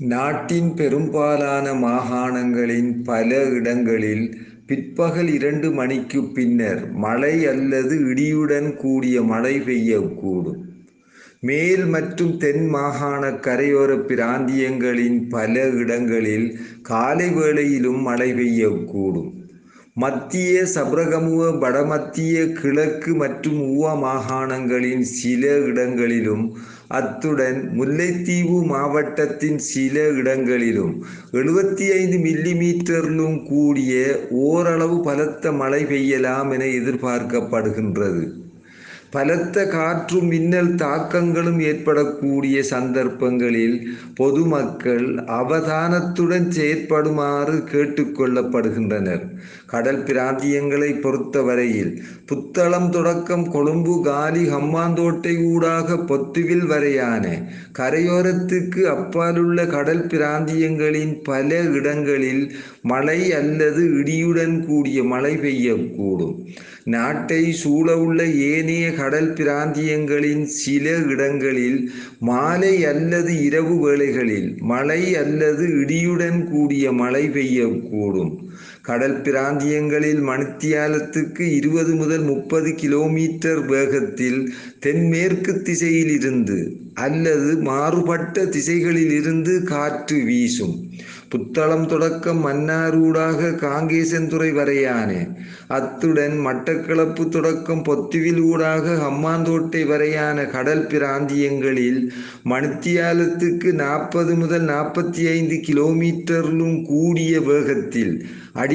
நாட்டின் பெரும்பாலான மாகாணங்களின் பல இடங்களில் பிற்பகல் இரண்டு மணிக்குப் பின்னர் மழை அல்லது இடியுடன் கூடிய மழை பெய்யக்கூடும். மேல் மற்றும் தென் மாகாண கரையோர பிராந்தியங்களின் பல இடங்களில் காலை வேளையிலும் மழை பெய்யக்கூடும். மத்திய சப்ரகமுவ வடமத்திய கிழக்கு மற்றும் ஊவா மாகாணங்களின் சில இடங்களிலும் அத்துடன் முல்லைத்தீவு மாவட்டத்தின் சில இடங்களிலும் எழுபத்தி ஐந்து மில்லிமீட்டரிலும் கூடிய ஓரளவு பலத்த மழை பெய்யலாம் என எதிர்பார்க்கப்படுகின்றது. பலத்த காற்றும் மின்னல் தாக்கங்களும் ஏற்படக்கூடிய சந்தர்ப்பங்களில் பொதுமக்கள் அவதானத்துடன் செயற்படுமாறு கேட்டுக்கொள்ளப்படுகின்றனர் கடல் பிராந்தியங்களை பொறுத்தவரையில் புத்தளம் தொடக்கம் கொழும்பு காலி ஹம்மாந்தோட்டை ஊடாக பொத்துவில் வரையான கரையோரத்துக்கு அப்பாலுள்ள கடல் பிராந்தியங்களின் பல இடங்களில் மழை அல்லது இடியுடன் கூடிய மழை பெய்யக்கூடும். நாட்டை சூழவுள்ள ஏனைய கடல் பிராந்தியங்களின் சில இடங்களில் மாலை அல்லது இரவு வேளைகளில் மழை அல்லது இடியுடன் கூடிய மழை பெய்யக்கூடும். கடல் பிராந்தியங்களில் மணித்தியாலத்துக்கு இருபது முதல் முப்பது கிலோமீட்டர் வேகத்தில் தென்மேற்கு திசையிலிருந்து அல்லது மாறுபட்ட திசைகளிலிருந்து காற்று வீசும். புத்தளம் தொடக்கம் மன்னார் ஊடாக காங்கேசன்துறை வரையான அத்துடன் மட்டக்களப்பு தொடக்கம் பொத்துவில் ஊடாக ஹம்மாந்தோட்டை வரையான கடல் பிராந்தியங்களில் மணித்தியாலத்துக்கு நாற்பது முதல் நாற்பத்தி ஐந்து கிலோமீட்டரிலும் கூடிய வேகத்தில்